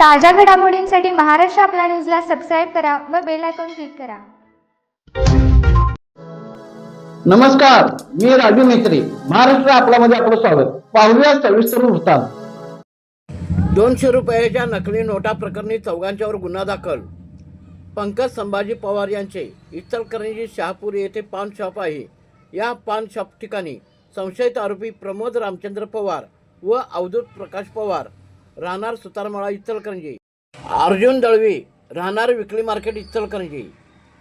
ताज्या घडामोडींसाठी महाराष्ट्र आपला न्यूजला सबस्क्राईब करा व बेल आयकॉन क्लिक करा. नमस्कार मी राजू मेत्री. महाराष्ट्र आपल्यामध्ये आपलं स्वागत. पाहूया सविस्तर वृत्तांत. दोनशे रुपयाच्या नकली नोटा प्रकरणी चौघांच्यावर गुन्हा दाखल. पंकज संभाजी पवार यांचे इचलकरंजी शहापूर येथे पान शॉप आहे. या पान शॉप ठिकाणी संशयित आरोपी प्रमोद रामचंद्र पवार व अवधूत प्रकाश पवार राहणार सुतारमाळा इचलकरंजी. अर्जुन दळवी राहणार विकली मार्केट इचलकरंजी.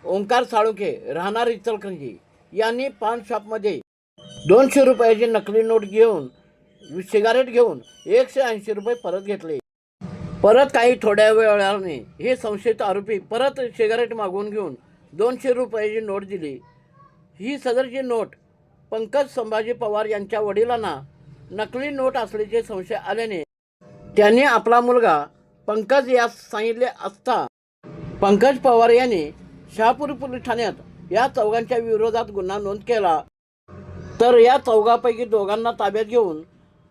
ओंकार साळुंके राहणार इचलकरंजी. यांनी पान शॉपमध्ये दोनशे रुपयाची नकली नोट घेऊन सिगारेट घेऊन एकशे ऐंशी रुपये परत घेतले. परत काही थोड्या वेळाने हे संशयित आरोपी परत सिगारेट मागवून घेऊन दोनशे रुपयाची नोट दिली. ही सदरची नोट पंकज संभाजी पवार यांच्या वडिलांना नकली नोट असल्याचे संशय आल्याने त्यांनी आपला मुलगा पंकज यास सांगितले असता पंकज पवार यांनी शहापूर पोलीस ठाण्यात या चौघांच्या विरोधात गुन्हा नोंद केला. तर या चौघापैकी दोघांना ताब्यात घेऊन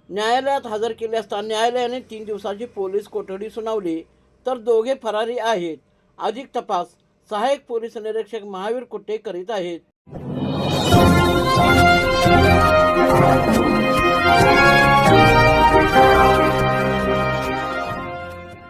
न्यायालयात हजर केले असता न्यायालयाने तीन दिवसाची पोलीस कोठडी सुनावली. तर दोघे फरारी आहेत. अधिक तपास सहाय्यक पोलीस निरीक्षक महावीर कुट्टे करीत आहेत.